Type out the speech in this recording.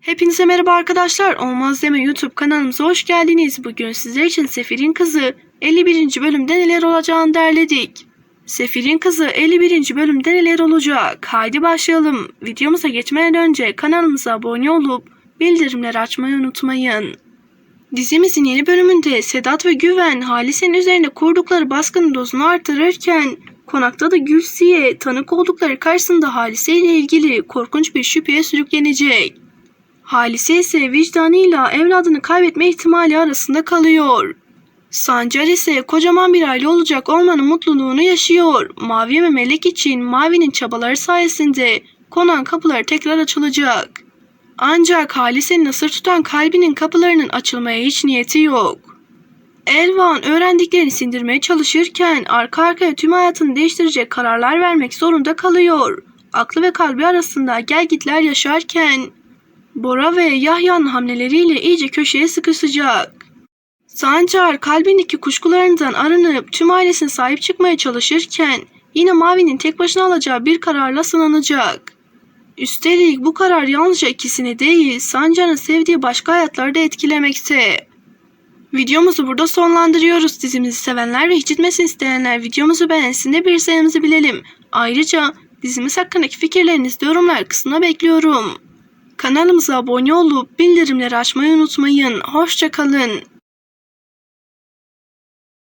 Hepinize merhaba arkadaşlar. Olmaz Deme YouTube kanalımıza hoş geldiniz. Bugün sizler için Sefir'in Kızı 51. bölümde neler olacağını derledik. Sefir'in Kızı 51. bölümde neler olacak? Haydi başlayalım. Videomuza geçmeden önce kanalımıza abone olup bildirimleri açmayı unutmayın. Dizimizin yeni bölümünde Sedat ve Güven Halise'nin üzerine kurdukları baskının dozunu artırırken konakta da Gülsiye tanık oldukları karşısında Halise ile ilgili korkunç bir şüpheye sürüklenecek. Halise ise vicdanıyla evladını kaybetme ihtimali arasında kalıyor. Sancar ise kocaman bir aile olacak olmanın mutluluğunu yaşıyor. Mavi ve Melek için Mavi'nin çabaları sayesinde konağın kapıları tekrar açılacak. Ancak Halise'nin ısır tutan kalbinin kapılarının açılmaya hiç niyeti yok. Elvan öğrendiklerini sindirmeye çalışırken arka arkaya tüm hayatını değiştirecek kararlar vermek zorunda kalıyor. Aklı ve kalbi arasında gelgitler yaşarken Bora ve Yahya'nın hamleleriyle iyice köşeye sıkışacak. Sancar kalbindeki kuşkularından arınıp tüm ailesine sahip çıkmaya çalışırken yine Mavi'nin tek başına alacağı bir kararla sınanacak. Üstelik bu karar yalnızca ikisini değil Sancar'ın sevdiği başka hayatları da etkilemekte. Videomuzu burada sonlandırıyoruz. Dizimizi sevenler ve hiç bitmesini isteyenler videomuzu beğensin de bir sayımızı bilelim. Ayrıca dizimiz hakkındaki fikirlerinizi yorumlar kısmına bekliyorum. Kanalımıza abone olup bildirimleri açmayı unutmayın. Hoşçakalın.